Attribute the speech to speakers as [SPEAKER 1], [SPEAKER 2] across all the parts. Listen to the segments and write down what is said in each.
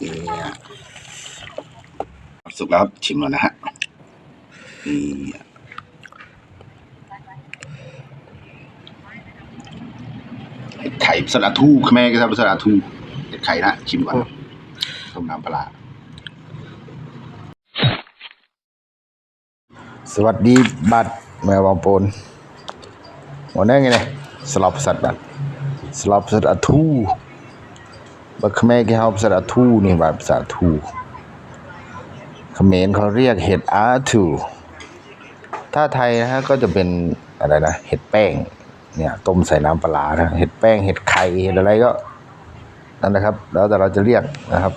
[SPEAKER 1] เนี่ยสุกแล้วครับชิมแล้วนะฮะนี่เห็ดไข่สลัดทูแม่ก็ทำสลัดทูเห็ดไข่นะชิมก่อนต้มน้ำปลาร้า
[SPEAKER 2] สวัสดีบัตรแมวบางปูนวันนี้ไงเนี่ยสลับสัตว์บัตรสลับสัตว์อะทู บัตรเขมรเขาสัตว์อะทูนี่บัตรภาษาทูเขมรเขาเรียกเห็ดอาทูถ้าไทยนะฮะก็จะเป็นอะไรนะ เห็ดแป้ง เนี่ยต้มใส่น้ำปลานะเห็ดแป้ง เห็ดไข่เห็ดอะไรก็นั่นนะครับ แล้วแต่เราจะเรียกนะครับ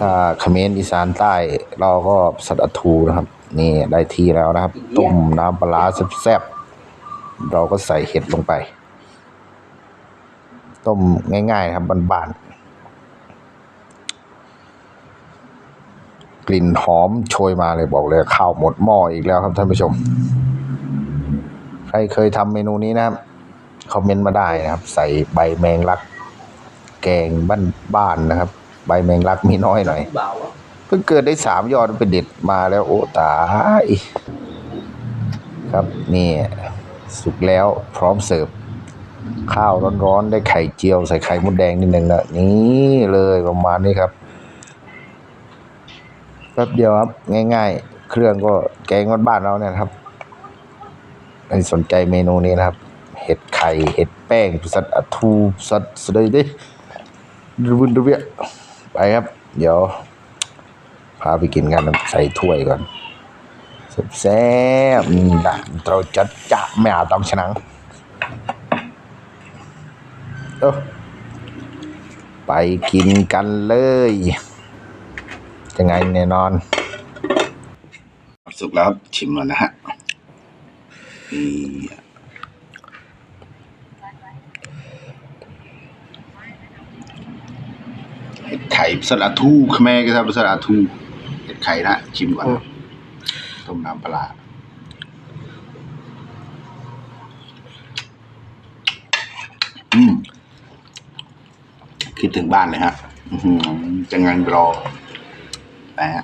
[SPEAKER 2] ถ้าเขมรอีสานใต้ เราก็สัตว์ทูนะครับ นี่ได้ทีแล้วนะครับ ต้มน้ำปลาร้าแซ่บๆเราก็ใส่เห็ดลงไป ต้มง่ายๆครับบ้านๆ กลิ่นหอมโชยมาเลยบอกเลยข้าวหมดหม้ออีกแล้วครับท่านผู้ชม ใครเคยทำเมนูนี้นะครับคอมเมนต์มาได้นะครับ ใส่ใบแมงลัก แกงบ้านๆนะครับ ใบแมงลักมีน้อยหน่อยเพิ่งเกิดได้สามยอดไปเด็ดมาแล้วโอ้ตายครับนี่สุกแล้วพร้อมเสิร์ฟ ข้าวร้อนๆ ได้ไข่เจียวใส่ไข่มดแดงนิดหนึงนะนี่เลยประมาณนี้ครับแป๊บเดียวครับ ง่าย ๆ เครื่องก็แกงบ้านๆเราเนี่ยครับใครสนใจเมนูนี้นะครับ เห็ดไข่ เห็ดแป้งสัตว์อทูสัตว์สะเลยดิดูบุนดูเบียไปครับ เดี๋ยว พาไปกินกันใส่ถ้วยก่อนแซ่บๆนี่นะเราจะจะไม่อาต้องชนะ ออไปกินกันเลยจะไงแน่นอน
[SPEAKER 1] สุกแล้วครับชิมแล้วนะฮะนี่เห็ดไข่สลัดทูแม่ก็ทำสลัดทูเห็ดไข่นะชิมก่อนนะต้มน้ำปลาร้าอืม คิดถึงบ้านเลยฮะจะงานรอนะฮะ